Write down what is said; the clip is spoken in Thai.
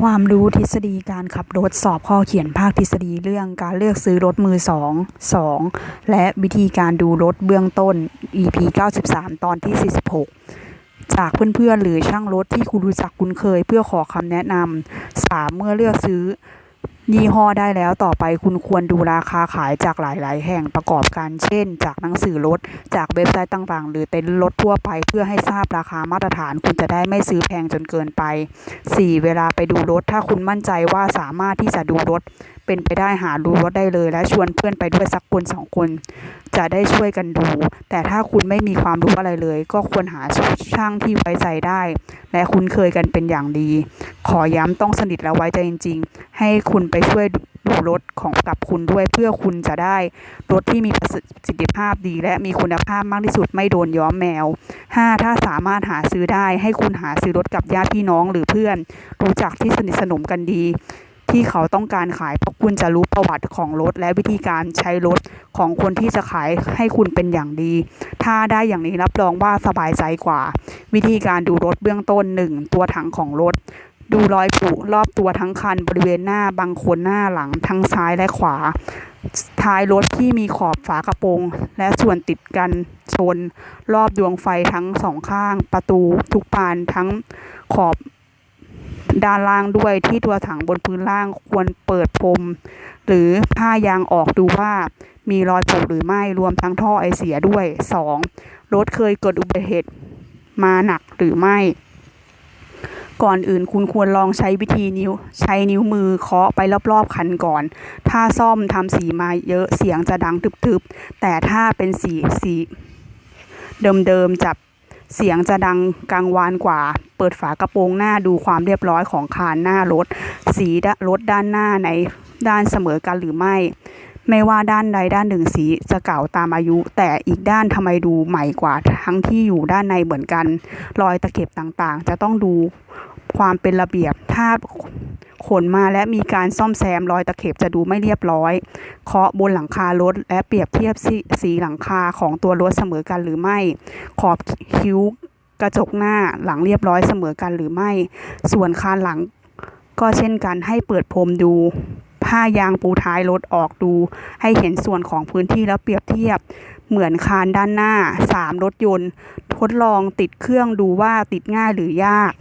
ความรู้ทฤษฎีการขับรถสอบข้อเขียนภาคทฤษฎีเรื่องการเลือกซื้อรถมือสองสองและวิธีการดูรถเบื้องต้น EP 93 ตอนที่ 46 จากเพื่อนๆหรือช่างรถที่คุณรู้จักคุ้นเคยเพื่อขอคำแนะนำ 3 เมื่อเลือกซื้อ ยี่ห้อได้แล้วต่อไปคุณควรดูราคาขายจากหลาย ๆ แห่งประกอบกันเช่น จากหนังสือรถ จากเว็บไซต์ต่างๆ หรือเต็นท์รถทั่วไปเพื่อให้ทราบราคามาตรฐาน คุณจะได้ไม่ซื้อแพงจนเกินไป 4. เวลาไปดูรถ ถ้าคุณมั่นใจว่าสามารถที่จะดูรถเป็นไปได้หาดูรถได้เลย และชวนเพื่อนไปด้วยสักคนสองคน จะได้ช่วยกันดู แต่ถ้าคุณไม่มีความรู้อะไรเลย ก็ควรหาช่างที่ไว้ใจได้ และคุ้นเคยกันเป็นอย่างดี ขอย้ำต้องสนิทและไว้ใจจริง ๆ ให้คุณไปช่วยดูรถของกับคุณด้วยเพื่อคุณจะได้รถที่มีประสิทธิภาพดีและมีคุณภาพมากที่สุดไม่โดนย้อมแมว 5. ถ้าสามารถหาซื้อได้ให้คุณหาซื้อรถกับญาติพี่น้องหรือเพื่อน รู้จักที่สนิทสนมกันดี ที่เขาต้องการขาย เพราะคุณจะรู้ประวัติของรถ และวิธีการใช้รถของคนที่จะขายให้คุณเป็นอย่างดี ถ้าได้อย่างนี้รับรองว่าสบายใจกว่า วิธีการดูรถเบื้องต้น 1. ตัวถังของรถ ดูรอยผุรอบตัวทั้งคัน บริเวณหน้าบางคนหน้าหลังทั้งซ้ายและขวาท้ายรถที่มีขอบฝากระโปรง และส่วนติดกันชน รอบดวงไฟทั้งสองข้าง ประตูทุกบานทั้งขอบ ด้านล่างด้วยที่ตัวถังบนพื้นล่างควรเปิดพรมหรือผ้ายางออกดูว่ามีรอยผุหรือไม่รวมทั้งท่อไอเสียด้วย 2. รถเคยเกิดอุบัติเหตุมาหนักหรือไม่ ก่อนอื่นคุณควรลองใช้วิธีนิ้ว ใช้นิ้วมือเคาะไปรอบๆคันก่อน ถ้าซ่อมทำสีมาเยอะเสียงจะดังทึบๆ แต่ถ้าเป็นสีสีเดิมๆจับ เสียงจะดังกังวานกว่า เปิดฝากระโปรงหน้าดูความเรียบร้อยของคานหน้ารถ สีรถด้านหน้าในด้านเสมอกันหรือไม่ ไม่ว่าด้านใดด้านหนึ่งสีจะเก่าตามอายุ แต่อีกด้านทำไมดูใหม่กว่าทั้งที่อยู่ด้านในเหมือนกัน รอยตะเข็บต่างๆ จะต้องดูความเป็นระเบียบถ้า ขนมาและมีการซ่อมแซมรอยตะเข็บจะดูไม่เรียบร้อย เคาะบนหลังคารถและเปรียบเทียบสีสีหลังคาของตัวรถเสมอกันหรือไม่ ขอบคิ้วกระจกหน้าหลังเรียบร้อยเสมอกันหรือไม่ ส่วนคานหลังก็เช่นกันให้เปิดพรมดู ผ้ายางปูท้ายรถออกดู ให้เห็นส่วนของพื้นที่แล้วเปรียบเทียบ เหมือนคานด้านหน้า 3. รถยนต์ ทดลองติดเครื่องดูว่าติดง่ายหรือยาก